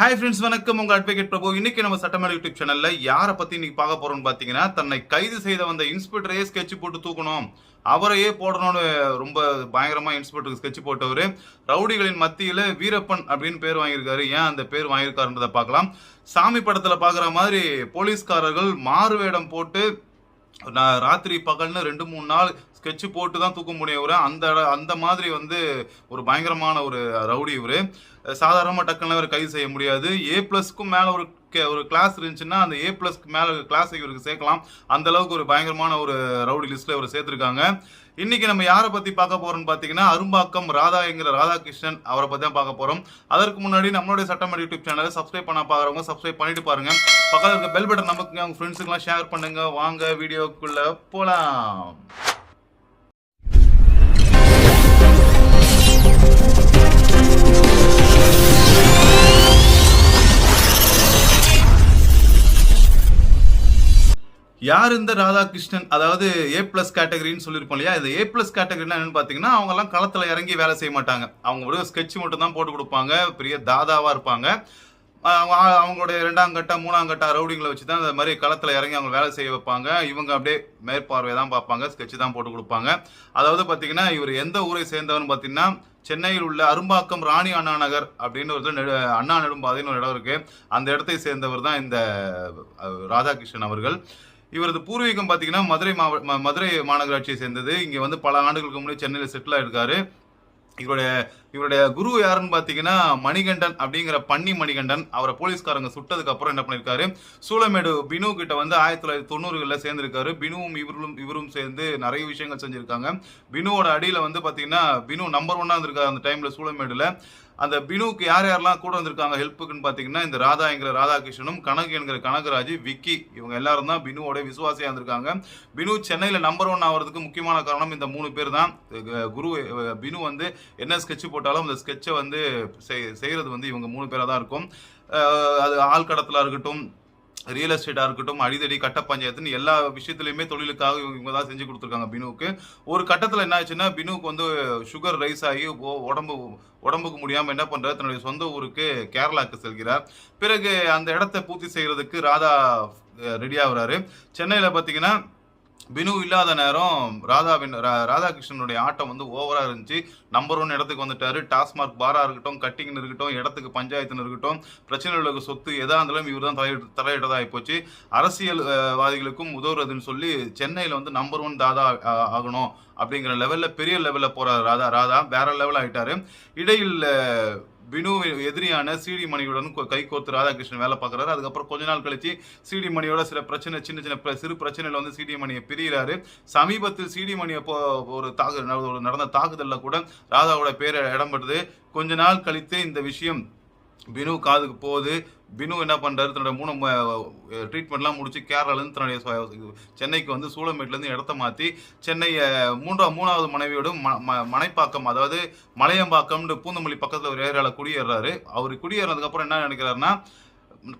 Hi friends வணக்கம். உங்கள் advocate பிரபு. இன்னைக்கு நம்ம சட்டமேல யூடியூப் சேனலில் யாரை பற்றி இன்னைக்கு பார்க்க போகிறோம்னு பார்த்தீங்கன்னா தன்னை கைது செய்த வந்த இன்ஸ்பெக்டரையே ஸ்கெட்ச் போட்டு தூக்கணும். அவரையே போடணும்னு ரொம்ப பயங்கரமாக இன்ஸ்பெக்டருக்கு ஸ்கெட்ச் போட்டவர். ரவுடிகளின் மத்தியில் வீரப்பன் அப்படின்னு பேர் வாங்கியிருக்காரு. ஏன் அந்த பேர் வாங்கியிருக்காருன்றதை பார்க்கலாம். சாமி படத்தில் பார்க்குற மாதிரி போலீஸ்காரர்கள் மாறு வேடம் போட்டு நான் ராத்திரி பகல்னு ரெண்டு மூணு நாள் ஸ்கெட்சு போட்டு தான் தூக்க முடியும் இவர். அந்த அந்த மாதிரி வந்து ஒரு பயங்கரமான ஒரு ரவுடி இவரு. சாதாரணமாக டக்குன்னு இவர் கைது செய்ய முடியாது. ஏ ப்ளஸ்க்கும் மேலே ஒரு கே- ஒரு கிளாஸ் இருந்துச்சுன்னா அந்த ஏ ப்ளஸ்க்கு மேலே கிளாஸ் இவருக்கு சேர்க்கலாம். அந்த அளவுக்கு ஒரு பயங்கரமான ஒரு ரவுடி லிஸ்ட்டில் இவர் சேர்த்துருக்காங்க. இன்னைக்கு நம்ம யாரை பற்றி பார்க்க போறோம்னு பார்த்தீங்கன்னா அரும்பாக்கம் ராதா என்கிற ராதாகிருஷ்ணன் அவரை பற்றி தான் பார்க்க போகிறோம் அதற்கு முன்னாடி நம்மளுடைய சட்டமன்ற யூடியூப் சேனலை சப்ஸ்கிரைப் பண்ண பார்க்குறவங்க சப்ஸ்கிரைப் பண்ணிட்டு பாருங்க. பக்கத்தில் இருக்க பெல் பட்டன் நமக்குங்க உங்கள் ஃப்ரெண்ட்ஸுக்கெல்லாம் ஷேர் பண்ணுங்க. வாங்க வீடியோக்குள்ளே போகலாம் யார் இந்த ராதாகிருஷ்ணன்? அதாவது ஏ பிளஸ் கேட்டகரின்னு சொல்லியிருப்போம் இல்லையா? இந்த ஏ பிளஸ் கேட்டகரினா என்னன்னு பார்த்தீங்கன்னா அவங்கெல்லாம் களத்தில் இறங்கி வேலை செய்ய மாட்டாங்க. அவங்க ஒரு ஸ்கெட்ச் மட்டும் தான் போட்டு கொடுப்பாங்க. பெரிய தாதாவாக இருப்பாங்க. அவங்க அவங்களுடைய ரெண்டாம் கட்ட மூணாம் கட்ட ரவுடிங்களை வச்சு தான் இந்த மாதிரி களத்தில் இறங்கி அவங்க வேலை செய்ய வைப்பாங்க. இவங்க அப்படியே மேற்பார்வை தான் பார்ப்பாங்க. ஸ்கெட்ச் தான் போட்டு கொடுப்பாங்க. அதாவது பார்த்தீங்கன்னா இவர் எந்த ஊரை சேர்ந்தவர்னு பார்த்தீங்கன்னா சென்னையில் உள்ள அரும்பாக்கம் ராணி அண்ணா நகர் அப்படின்னு ஒரு நெடு அண்ணா நெடும்பாதைன்னு ஒரு இடம் இருக்குது அந்த இடத்தை சேர்ந்தவர் தான் இந்த ராதாகிருஷ்ணன் அவர்கள். இவரது பூர்வீகம் பார்த்தீங்கன்னா மதுரை மாவட்ட ம- மதுரை மாநகராட்சியை சேர்ந்தது. இங்கே வந்து பல ஆண்டுகளுக்கு முன்னாடி சென்னையில் செட்டில் ஆயிருக்காரு. இவருடைய இவருடைய குரு யாருன்னு பார்த்தீங்கன்னா மணிகண்டன் அப்படிங்கிற பன்னி மணிகண்டன். அவரை போலீஸ்காரங்க சுட்டதுக்கு அப்புறம் என்ன பண்ணியிருக்காரு சூளமேடு பினு கிட்ட வந்து ஆயிரத்தி தொள்ளாயிரத்தி தொண்ணூறுகளில் சேர்ந்திருக்காரு. பினுவும் இவரும் இவரும் சேர்ந்து நிறைய விஷயங்கள் செஞ்சுருக்காங்க. பினுவோட அடியில் வந்து பார்த்தீங்கன்னா பினு நம்பர் ஒன்னாக இருந்திருக்காரு அந்த டைமில் சூளமேடுல. அந்த பினுவுக்கு யார் யாரெல்லாம் கூட வந்திருக்காங்க ஹெல்ப்புக்குன்னு பார்த்தீங்கன்னா இந்த ராதா என்கிற ராதாகிருஷ்ணனும் கனகு என்கிற கனகராஜ் விக்கி இவங்க எல்லாரும் தான் பினுவோட விசுவாசியாக இருந்திருக்காங்க. பினு சென்னையில் நம்பர் ஒன் ஆகிறதுக்கு முக்கியமான காரணம் இந்த மூணு பேர் தான். குரு பினு வந்து என்ன ஸ்கெட்ச் போட்டாலும் அந்த ஸ்கெட்சை வந்து செய்- வந்து இவங்க மூணு பேராக தான் இருக்கும். அது அது ஆழ்கடத்தலாக இருக்கட்டும் ரியல் எஸ்டேட்டாக இருக்கட்டும் அடிதடி கட்ட பஞ்சாயத்துன்னு எல்லா விஷயத்துலையுமே தொழிலுக்காக இவங்க தான் செஞ்சு கொடுத்துருக்காங்க பினுவுக்கு. ஒரு கட்டத்தில் என்ன ஆச்சுன்னா பினுவுக்கு வந்து சுகர் ரைஸ் ஆகி உடம்பு உடம்புக்கு முடியாமல் என்ன பண்ணுறாரு தன்னுடைய சொந்த ஊருக்கு கேரளாக்கு செல்கிறார். பிறகு அந்த இடத்த பூர்த்தி செய்கிறதுக்கு ராதா ரெடி ஆகுறாரு. சென்னையில் பார்த்தீங்கன்னா பினு இல்லாத நேரம் ராதாவின் ரா- ராதாகிருஷ்ணனுடைய ஆட்டம் வந்து ஓவரா இருந்துச்சு. நம்பர் ஒன் இடத்துக்கு வந்துட்டாரு. டாஸ்மார்க் பாரா இருக்கட்டும் கட்டிங்னு இருக்கட்டும் இடத்துக்கு பஞ்சாயத்துன்னு இருக்கட்டும் பிரச்சனைகளுக்கு சொத்து எதா இருந்தாலும் இவர் தான் தலையிட தலையிட்டதாக போச்சு. அரசியல்வாதிகளுக்கும் உதவுறதுன்னு சொல்லி சென்னையில் வந்து நம்பர் ஒன் தாதா ஆகணும் அப்படிங்கிற லெவலில் பெரிய லெவலில் போகிறார் ராதா. ராதா வேற லெவல் ஆகிட்டாரு இடையில் பினு எதிரியான சிடி மணியுடன் கை ராதாகிருஷ்ணன் வேலை பார்க்குறாரு. அதுக்கப்புறம் கொஞ்ச நாள் கழிச்சு சிடி மணியோட சில பிரச்சனை சின்ன சின்ன பிர- சிறு பிரச்சனைகள் வந்து சிடி மணியை பிரிகிறாரு சமீபத்தில் சிடி மணியை போ ஒரு தாக்கு ஒரு நடந்த தாக்குதலில் கூட ராதாவோட பேர் இடம்பெறுது கொஞ்ச நாள் கழித்து இந்த விஷயம் பினு காதுக்கு போகுது. பினு என்ன பண்ணுறாரு தன்னோட மூணு ட்ரீட்மெண்ட்லாம் முடிச்சு கேரளாலேருந்து தன்னுடைய சென்னைக்கு வந்து சூளமேட்லேருந்து இடத்த மாற்றி சென்னை மூன்றாம் மூணாவது மனைவியோடும் ம ம- மனைப்பாக்கம் அதாவது மலையம்பாக்கம்னு பூந்தமல்லி பக்கத்தில் ஒரு ஏரியாவில் குடியேறாரு. அவர் குடியேறினதுக்கப்புறம் என்ன நினைக்கிறாருன்னா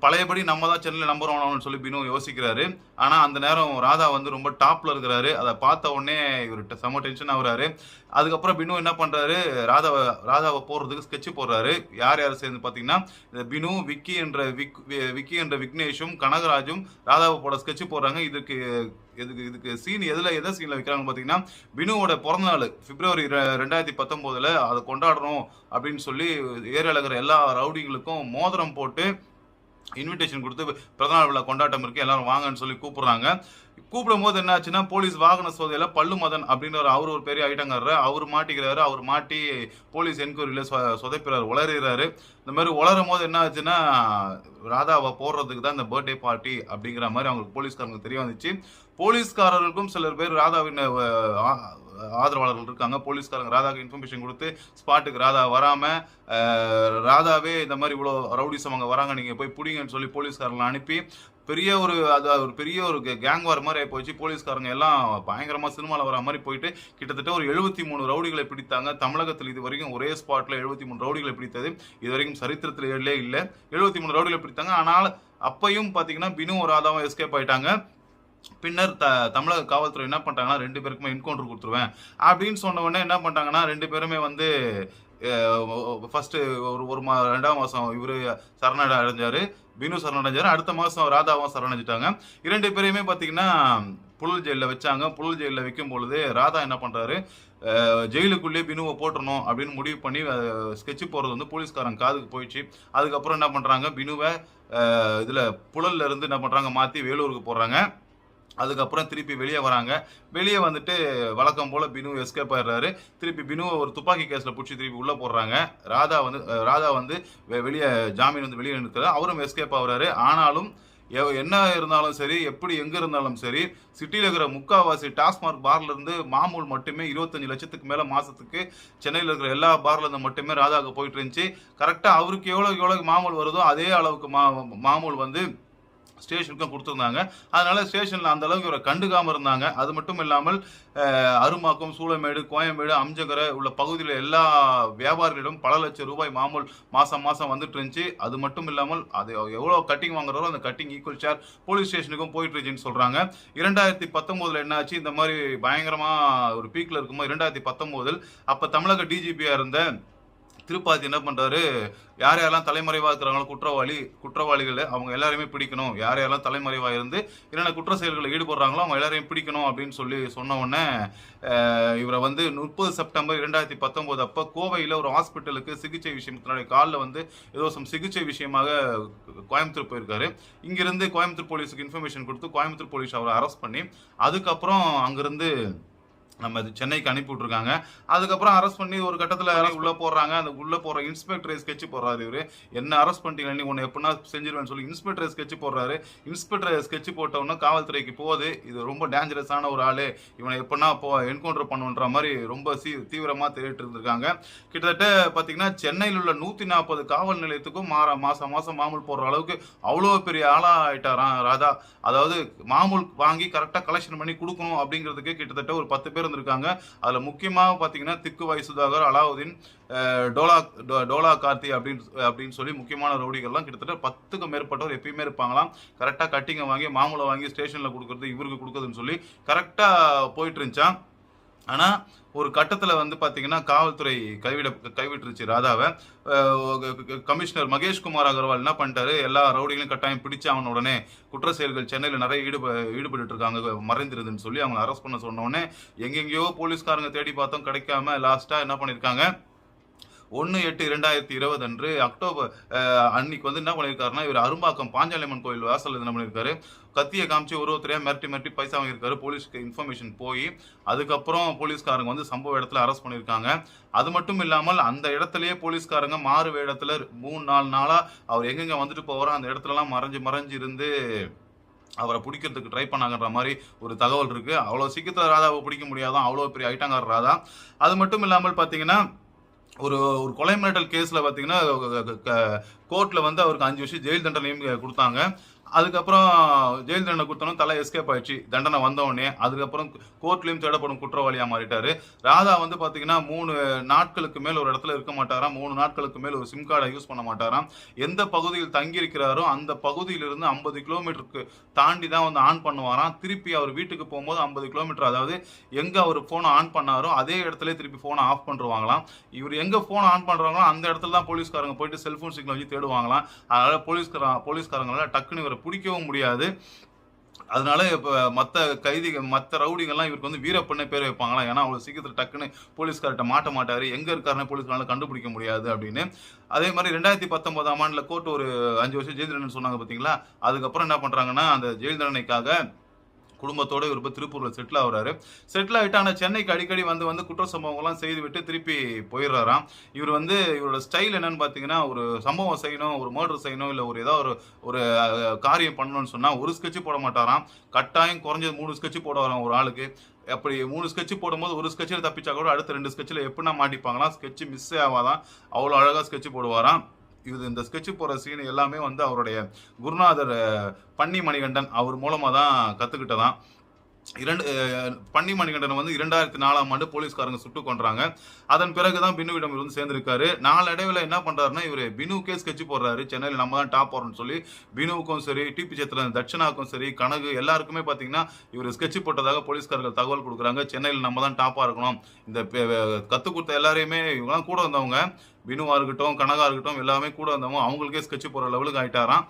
பழையபடி நம்ம தான் சென்னையில் நம்பர் ஒன் ஆகணும்னு சொல்லி பினு யோசிக்கிறாரு. ஆனால் அந்த நேரம் ராதா வந்து ரொம்ப டாப்பில் இருக்கிறாரு. அதை பார்த்த உடனே இவர் ட- செம டென்ஷன் ஆகுறாரு. அதுக்கப்புறம் பினு என்ன பண்ணுறாரு ராதாவை ராதாவை போடுறதுக்கு ஸ்கெட்ச் போடுறாரு. யார் யார் சேர்ந்து பார்த்தீங்கன்னா இந்த பினு விக்கி என்ற விக் வி- விக்கி என்ற விக்னேஷும் கனகராஜும் ராதாவை போட ஸ்கெட்ச் போடுறாங்க. இதுக்கு இதுக்கு இதுக்கு சீன் எதில் எதை சீனில் வைக்கிறாங்கன்னு பார்த்தீங்கன்னா பினுவோட பிறந்தநாள் பிப்ரவரி ரெண்டாயிரத்தி பத்தொம்போதில் அதை கொண்டாடணும் அப்படின்னு சொல்லி ஏரியாவில் இருக்கிற எல்லா ரவுடிங்களுக்கும் மோதிரம் போட்டு இன்விடேஷன் கொடுத்து பிறந்தநாள் விழா கொண்டாட்டம் இருக்குது எல்லாரும் வாங்கன்னு சொல்லி கூப்பிட்றாங்க. கூப்பிடும் போது என்ன ஆச்சுன்னா போலீஸ் வாகன சோதையில் பல்லு மதன் அப்படின்னு ஒரு அவர் ஒரு பெரிய ஐட்டங்கிறாரு அவர் மாட்டிக்கிறாரு அவர் மாட்டி போலீஸ் என்கொயரியில் சொதைப்பிறாரு உளறுகிறாரு இந்த மாதிரி உளரும் போது என்ன ஆச்சுன்னா ராதாவை போடுறதுக்கு தான் இந்த பர்த்டே பார்ட்டி அப்படிங்கிற மாதிரி அவங்களுக்கு போலீஸ்காரங்களுக்கு தெரிய வந்துச்சு. போலீஸ்காரர்களுக்கும் சிலர் பேர் ராதாவின் ஆதரவாளர்கள் இருக்காங்க. போலீஸ்காரங்க ராதாவுக்கு இன்ஃபர்மேஷன் கொடுத்து ஸ்பாட்டுக்கு ராதா வராமல் ராதாவே இந்த மாதிரி இவ்வளோ ரவுடிசம் அங்கே வராங்க நீங்கள் போய் பிடிங்கன்னு சொல்லி போலீஸ்காரங்களை அனுப்பி பெரிய ஒரு அது ஒரு பெரிய ஒரு கேங் வார் மாதிரி ஆகி போச்சு. போலீஸ்காரங்க எல்லாம் பயங்கரமாக சினிமாவில் வர மாதிரி போயிட்டு கிட்டத்தட்ட ஒரு எழுபத்தி மூணு ரவுடிகளை பிடித்தாங்க. தமிழகத்தில் இது வரைக்கும் ஒரே ஸ்பாட்டில் எழுபத்தி மூணு ரவுடிகளை பிடித்தது. இது வரைக்கும் சரித்திரத்தில் இல்லை இல்லை. எழுபத்தி மூணு ரவுடிகளை பிடித்தாங்க. ஆனால் அப்பையும் பார்த்தீங்கன்னா பினு ஒரு ராதாவும் எஸ்கேப் ஆயிட்டாங்க. பின்னர் த தமிழக காவல்துறை என்ன பண்ணிட்டாங்கன்னா ரெண்டு பேருக்குமே என்கவுண்டர் கொடுத்துருவேன். அப்படின்னு சொன்ன உடனே என்ன பண்ணிட்டாங்கன்னா ரெண்டு பேருமே வந்து ஃபர்ஸ்ட் ஒரு ஒரு மா ரெண்டாம் மாதம் இவரு சரணடை அடைஞ்சாரு. பினு சரணடைஞ்சாரு. அடுத்த மாதம் ராதாவும் சரணடைஞ்சிட்டாங்க. இரண்டு பேரையுமே பார்த்தீங்கன்னா புழல் ஜெயிலில் வச்சாங்க. புழல் ஜெயிலில் வைக்கும் பொழுது ராதா என்ன பண்ணுறாரு ஜெயிலுக்குள்ளேயே பினுவை போட்டணும் அப்படின்னு முடிவு பண்ணி ஸ்கெட்சு போகிறது வந்து போலீஸ்காரன் காதுக்கு போயிடுச்சு. அதுக்கப்புறம் என்ன பண்ணுறாங்க பினுவை இதில் புழல்லேருந்து புழல்ல இருந்து என்ன பண்ணுறாங்க மாற்றி வேலூருக்கு போடுறாங்க. அதுக்கப்புறம் திருப்பி வெளியே வராங்க. வெளியே வந்துட்டு வழக்கம் போல் பினு எஸ்கேப் ஆயிடுறாரு. திருப்பி பினுவை ஒரு துப்பாக்கி கேஸில் பிடிச்சி திருப்பி உள்ளே போடுறாங்க. ராதா வந்து ராதா வந்து வெளியே ஜாமீன் வந்து வெளியே நிற்கிறார் அவரும் எஸ்கேப் ஆகுறாரு. ஆனாலும் எவ்- என்ன இருந்தாலும் சரி எப்படி எங்கே இருந்தாலும் சரி சிட்டியில் இருக்கிற முக்காவாசி டாஸ்மாக் பார்லேருந்து மாமூல் மட்டுமே இருபத்தஞ்சி லட்சத்துக்கு மேலே மாதத்துக்கு சென்னையில் இருக்கிற எல்லா பார்லேருந்து மட்டுமே ராதாவுக்கு போயிட்டு இருந்துச்சு. கரெக்டாக அவருக்கு எவ்வளோக்கு எவ்வளோக்கு மாமூல் வருதோ அதே அளவுக்கு மா மாமூல் வந்து ஸ்டேஷனுக்கும் கொடுத்துருந்தாங்க. அதனால ஸ்டேஷனில் அந்த அளவுக்கு இவரை கண்டுக்காமல் இருந்தாங்க. அது மட்டும் இல்லாமல் அருமாக்கம் சூளமேடு கோயம்பேடு அம்ஜகரை உள்ள பகுதியில் எல்லா வியாபாரிகளிடம் பல லட்சம் ரூபாய் மாமூல் மாதம் மாதம் வந்துட்டு இருந்துச்சு. அது மட்டும் இல்லாமல் அது எவ்வளோ கட்டிங் வாங்குறாரோ அந்த கட்டிங் ஈக்குவல் ஷேர் போலீஸ் ஸ்டேஷனுக்கும் போயிட்டு இருந்துச்சுன்னு இரண்டாயிரத்தி பத்தொம்போதில் என்னாச்சு இந்த மாதிரி பயங்கரமாக ஒரு பீக்கில் இருக்கும்போது இரண்டாயிரத்தி பத்தொம்போதில் அப்போ தமிழக டிஜிபியாக இருந்த திருப்பாதி என்ன பண்ணுறாரு யார் யாரெல்லாம் தலைமறைவாக இருக்கிறாங்களோ குற்றவாளி குற்றவாளிகளை அவங்க எல்லாரையுமே பிடிக்கணும். யார் யாரெல்லாம் தலைமறைவாக இருந்து என்னென்ன குற்ற செயல்களில் ஈடுபடுறாங்களோ அவங்க எல்லாரையும் பிடிக்கணும் அப்படின்னு சொல்லி சொன்ன உடனே இவரை வந்து முப்பது செப்டம்பர் இரண்டாயிரத்தி பத்தொம்போது அப்போ கோவையில் ஒரு ஹாஸ்பிட்டலுக்கு சிகிச்சை விஷயம் தன்னுடைய காலில் வந்து ஏதோ சம் சிகிச்சை விஷயமாக கோயம்புத்தூர் போயிருக்காரு. இங்கிருந்து கோயம்புத்தூர் போலீஸுக்கு இன்ஃபர்மேஷன் கொடுத்து கோயம்புத்தூர் போலீஸ் அவரை அரெஸ்ட் பண்ணி அதுக்கப்புறம் அங்கிருந்து நம்ம இது சென்னைக்கு அனுப்பி விட்ருக்காங்க அதுக்கப்புறம் அரெஸ்ட் பண்ணி ஒரு கட்டத்தில் உள்ளே போடுறாங்க அந்த உள்ளே போகிற இன்ஸ்பெக்டரை ஸ்கெட்ச் போடுறாரு இவரு. என்ன அரெஸ்ட் பண்ணிட்டீங்க? நீ உன்னை எப்படின்னா செஞ்சிருவேன்னு சொல்லி இன்ஸ்பெக்டரை ஸ்கெட்ச் போடுறாரு. இன்ஸ்பெக்டரை ஸ்கெட்ச் போட்டவுடனே காவல்துறைக்கு போகுது. இது ரொம்ப டேஞ்சரஸான ஒரு ஆள். இவனை எப்படின்னா போ என்கவுண்டர் பண்ணுன்ற மாதிரி ரொம்ப சீ தீவிரமாக தேடிட்டு இருந்திருக்காங்க. கிட்டத்தட்ட பார்த்தீங்கன்னா சென்னையில் உள்ள நூற்றி நாற்பது காவல் நிலையத்துக்கும் மாற மாதம் மாதம் மாமூல் போடுற அளவுக்கு அவ்வளோ பெரிய ஆளாக ஆயிட்டாராம் ராதா. அதாவது மாமூல் வாங்கி கரெக்டாக கலெக்ஷன் பண்ணி கொடுக்கணும் அப்படிங்கிறதுக்கு கிட்டத்தட்ட ஒரு பத்து பேர் வந்திருக்காங்க. அதுல முக்கியமாக பாத்தீங்கன்னா திக்குவாய் சுதாகர் அலாவுதீன் டோலா டோ- டோலா கார்த்தி அப்படின்னு அப்படின்னு சொல்லி முக்கியமான ரவுடிகள்லாம் கிட்டத்தட்ட பத்துக்கும் மேற்பட்டவர் எப்பயுமே இருப்பாங்களாம். கரெக்டா கட்டிங்க வாங்கி மாமூலை வாங்கி ஸ்டேஷனில் கொடுக்குறது இவருக்கு கொடுக்குறதுன்னு சொல்லி கரெக்டாக போயிட்டு இருந்துச்சான் ஆனால் ஒரு கட்டத்தில் வந்து பார்த்தீங்கன்னா காவல்துறை கைவிட கைவிட்டுருச்சு ராதாவை. கமிஷனர் மகேஷ்குமார் அகர்வால் என்ன பண்ணிட்டாரு? எல்லா ரவுடிகளையும் கட்டாயம் பிடிச்சு அவன உடனே குற்ற செயல்கள் சென்னையில் நிறைய ஈடுப ஈடுபட்டு இருக்காங்க மறைந்திருதுன்னு சொல்லி அவங்க அரெஸ்ட் பண்ண சொன்னோடனே எங்கெங்கேயோ போலீஸ்காரங்க தேடி பார்த்தோம் கிடைக்காம லாஸ்ட்டாக என்ன பண்ணியிருக்காங்க ஒன்று எட்டு இரண்டாயிரத்தி இருபது அன்று அக்டோபர் அன்னைக்கு வந்து என்ன பண்ணியிருக்காருன்னா இவர் அரும்பாக்கம் பாஞ்சாலியம்மன் கோயில் வாசல் என்ன பண்ணியிருக்காரு? கத்தியை காமிச்சு ஒரு ஒருத்தரையா மிரட்டி மிரட்டி பைசா வாங்கியிருக்காரு. போலீஸ்க்கு இன்ஃபர்மேஷன் போய் அதுக்கப்புறம் போலீஸ்காரங்க வந்து சம்பவ இடத்துல அரெஸ்ட் பண்ணியிருக்காங்க. அது மட்டும் இல்லாமல் அந்த இடத்துலயே போலீஸ்காரங்க மாறு வேடத்தில் மூணு நாலு நாளாக அவர் எங்கெங்க வந்துட்டு போகிறோம் அந்த இடத்துலலாம் மறைஞ்சு மறைஞ்சு இருந்து அவரை பிடிக்கிறதுக்கு ட்ரை பண்ணாங்கன்ற மாதிரி ஒரு தகவல் இருக்குது அவ்வளோ சீக்கிரத்தில் ராதாவை பிடிக்க முடியாதான் அவ்வளோ பெரிய ஐட்டாங்கார ராதா. அது மட்டும் இல்லாமல் பார்த்தீங்கன்னா ஒரு ஒரு கொலை மிரட்டல் கேஸில் பார்த்தீங்கன்னா கோர்ட்டில் வந்து அவருக்கு அஞ்சு வருஷம் ஜெயில் தண்டனையும் கொடுத்தாங்க. அதுக்கப்புறம் ஜெயில் தண்டனை கொடுத்தனும் தலை எஸ்கேப் ஆயிடுச்சு. தண்டனை வந்தவுடனே அதுக்கப்புறம் கோர்ட்லயும் தேடப்படும் குற்றவாளியாக மாறிட்டாரு. ராதா வந்து பாத்தீங்கன்னா மூணு நாட்களுக்கு மேல் ஒரு இடத்துல இருக்க மாட்டாராம். மூணு நாட்களுக்கு மேல் ஒரு சிம் கார்டை யூஸ் பண்ண மாட்டாராம். எந்த பகுதியில் தங்கி இருக்கிறாரோ அந்த பகுதியிலிருந்து ஐம்பது கிலோமீட்டருக்கு தாண்டி தான் வந்து ஆன் பண்ணுவாராம். திருப்பி அவர் வீட்டுக்கு போகும்போது ஐம்பது கிலோமீட்டர் அதாவது எங்க அவர் போனை ஆன் பண்ணாரோ அதே இடத்துல திருப்பி போனை ஆஃப் பண்ணுவாங்களாம் இவர் எங்க போனை ஆன் பண்றாங்களோ அந்த இடத்துல தான் போலீஸ்காரங்க போயிட்டு செல்போன் சிக்னல் வச்சு தேடுவாங்களாம். அதனால போலீஸ்கார போலீஸ்காரங்களால டக்குன்னு இவர் பிடிக்கவும் முடியாது. அதனால இப்போ மற்ற கைதிகள் மற்ற ரவுடிகள்லாம் இவருக்கு வந்து வீரப்பண்ணே பேர் வைப்பாங்களாம். ஏன்னா அவ்வளோ சீக்கிரத்தில் டக்குன்னு போலீஸ்கார்ட்ட மாட்ட மாட்டார். எங்கே இருக்காருன்னு போலீஸ்காரால கண்டுபிடிக்க முடியாது அப்படின்னு. அதே மாதிரி ரெண்டாயிரத்தி பத்தொன்பதாம் ஆண்டில் கோர்ட் ஒரு அஞ்சு வருஷம் ஜெயில் தண்டனை சொன்னாங்க பார்த்தீங்களா அதுக்கப்புறம் என்ன பண்ணுறாங்கன்னா அந்த ஜெயில் தண்டனைக்காக குடும்பத்தோட இவர் திருப்பூரில் செட்டில் ஆகுறாரு. செட்டில் ஆகிட்டு ஆனால் சென்னைக்கு அடிக்கடி வந்து வந்து குற்ற சம்பவங்கள்லாம் செய்து விட்டு திருப்பி போயிடுறாராம். இவர் வந்து இவரோட ஸ்டைல் என்னன்னு பார்த்தீங்கன்னா ஒரு சம்பவம் செய்யணும் ஒரு மர்டர் செய்யணும் இல்லை ஒரு ஏதோ ஒரு ஒரு காரியம் பண்ணணும்னு சொன்னால் ஒரு ஸ்கெட்சு போட மாட்டாராம். கட்டாயம் குறைஞ்சது மூணு ஸ்கெட்சு போட வரான் ஒரு ஆளுக்கு. அப்படி மூணு ஸ்கெட்சு போடும்போது ஒரு ஸ்கெட்சில் தப்பிச்சா கூட அடுத்த ரெண்டு ஸ்கெட்சில் எப்படின்னா மாட்டிப்பாங்களாம். ஸ்கெட்சு மிஸ் ஆகாதான் அவ்வளோ அழகாக ஸ்கெட்சு போடுவாராம். இது இந்த ஸ்கெட்ச் போகிற சீன் எல்லாமே வந்து அவருடைய குருநாதர் பன்னி மணிகண்டன் அவர் மூலமாக தான் கற்றுக்கிட்டதான் இரண்டு பன்னி மணிகண்டன் வந்து இரண்டாயிரத்தி நாலாம் ஆண்டு போலீஸ்காரங்க சுட்டு கொன்றாங்க. அதன் பிறகுதான் பினுவிடம் இவர் வந்து சேர்ந்திருக்காரு. நாளடைவில் என்ன பண்றாருன்னா இவர் பினுக்கே ஸ்கெட்ச் போடுறாரு. சென்னையில் நம்ம தான் டாப் போறோம்னு சொல்லி பினுவுக்கும் சரி டிபி சித்திரன் தட்சிணாக்கும் சரி கனகு எல்லாருக்குமே பார்த்தீங்கன்னா இவர் ஸ்கெட்ச் போட்டதாக போலீஸ்காரர்கள் தகவல் கொடுக்குறாங்க. சென்னையில் நம்ம தான் டாப்பாக இருக்கணும். இந்த கற்றுக் கொடுத்த எல்லாரையுமே இவங்கலாம் கூட வந்தவங்க. வினுவாக இருக்கட்டும் கனகா இருக்கட்டும் எல்லாமே கூட வந்தவங்க அவங்களுக்கே ஸ்கெட்ச் போடுற லெவலுக்கு ஆகிட்டாராம்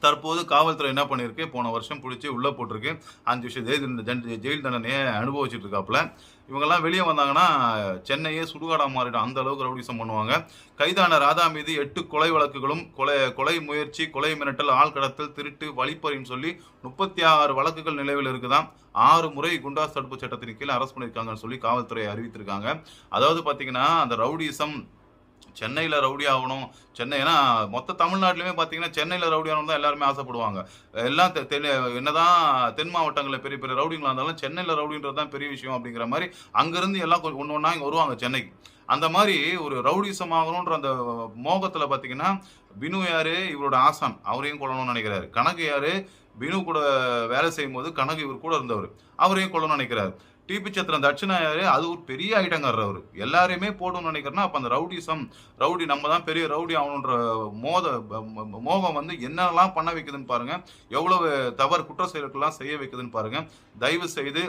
தற்போது காவல்துறை என்ன பண்ணியிருக்கு போன வருஷம் பிடிச்சி உள்ளே போட்டிருக்கு. அஞ்சு வருஷம் ஜெயில் தண்டனை- ஜெயில் தண்டனையை அனுபவிச்சுட்டு இருக்காப்புல. இவங்கெல்லாம் வெளியே வந்தாங்கன்னா சென்னையே சுடுகாடா மாறிடும். அந்த அளவுக்கு ரவுடிசம் பண்ணுவாங்க. கைதான ராதா மீது எட்டு கொலை வழக்குகளும் கொலை கொலை முயற்சி கொலை மிரட்டல் ஆள் கடத்தல் திருட்டு வழிப்பறின்னு சொல்லி முப்பத்தி ஆறு வழக்குகள் நிலவில் இருக்குதான் ஆறு முறை குண்டாஸ் தடுப்பு சட்டத்தின் கீழ் அரெஸ்ட் பண்ணியிருக்காங்கன்னு சொல்லி காவல்துறை அறிவித்திருக்காங்க. அதாவது பார்த்தீங்கன்னா அந்த ரவுடிசம் சென்னையில் ரவுடி ஆகணும். சென்னை ஏன்னா மொத்த தமிழ்நாட்டிலுமே பார்த்தீங்கன்னா சென்னையில் ரவுடி ஆகணும் தான் எல்லாருமே ஆசைப்படுவாங்க. எல்லாம் தெ- தென் என்னதான் தென் மாவட்டங்களில் பெரிய பெரிய ரவுடிங்களாக இருந்தாலும் சென்னையில் ரவுடின்றது தான் பெரிய விஷயம் அப்படிங்கிற மாதிரி அங்கேருந்து எல்லாம் கொஞ்சம் ஒன்று ஒன்றா இங்கே வருவாங்க சென்னைக்கு. அந்த மாதிரி ஒரு ரவுடிசம் ஆகணுன்ற அந்த மோகத்தில் பார்த்தீங்கன்னா பினு யாரு? இவரோட ஆசான். அவரையும் கொள்ளணும்னு நினைக்கிறாரு. கனகு யாரு? பினு கூட வேலை செய்யும் போது கனகு இவர் கூட இருந்தவர். அவரையும் கொள்ளணும்னு நினைக்கிறாரு. டிபி சத்திரன் தட்சிணாயாரு அது ஒரு பெரிய ஐட்டங்காரர் அவர். எல்லாரையுமே போடணும்னு நினைக்கிறேன்னா அப்போ அந்த ரவுடிசம் ரவுடி நம்ம தான் பெரிய ரவுடி ஆகணுன்ற மோத ம- ம- மோகம் வந்து என்னெல்லாம் பண்ண வைக்குதுன்னு பாருங்கள் எவ்வளவு தவறு குற்ற செயல்கள்லாம் செய்ய வைக்குதுன்னு பாருங்கள் தயவு செய்து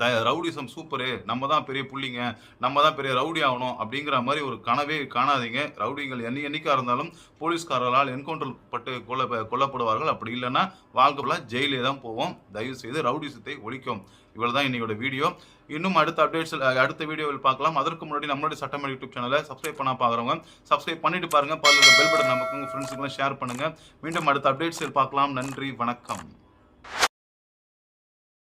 த ரவுடிசம் சூப்பரு. நம்ம தான் பெரிய புள்ளிங்க. நம்ம தான் பெரிய ரவுடி ஆகணும் அப்படிங்கிற மாதிரி ஒரு கனவே காணாதீங்க. ரவுடிகள் என்னை என்னைக்கா இருந்தாலும் போலீஸ்காரர்களால் என்கவுண்டர் பட்டு கொல்ல கொல்லப்படுவார்கள். அப்படி இல்லைன்னா வாழ்க்கைலாம் ஜெயிலே தான் போவோம். தயவு செய்து ரவுடிசத்தை ஒழிக்கும். இவ்வளோ தான் இன்னையோட வீடியோ இன்னும் அடுத்த அப்டேட்ஸ் அடுத்த வீடியோவில் பார்க்கலாம். அதற்கு முன்னாடி நம்மளுடைய சட்டமன்ற யூடியூப் சேனலை சப்ஸ்கிரைப் பண்ண பார்க்குறவங்க சப்ஸ்கிரைப் பண்ணிட்டு பாருங்கள் பாருங்க பெல் பட்டன் நமக்கு உங்கள் ஃப்ரெண்ட்ஸுக்கெல்லாம் ஷேர் பண்ணுங்கள் மீண்டும் அடுத்த அப்டேட்ஸில் பார்க்கலாம். நன்றி. வணக்கம்.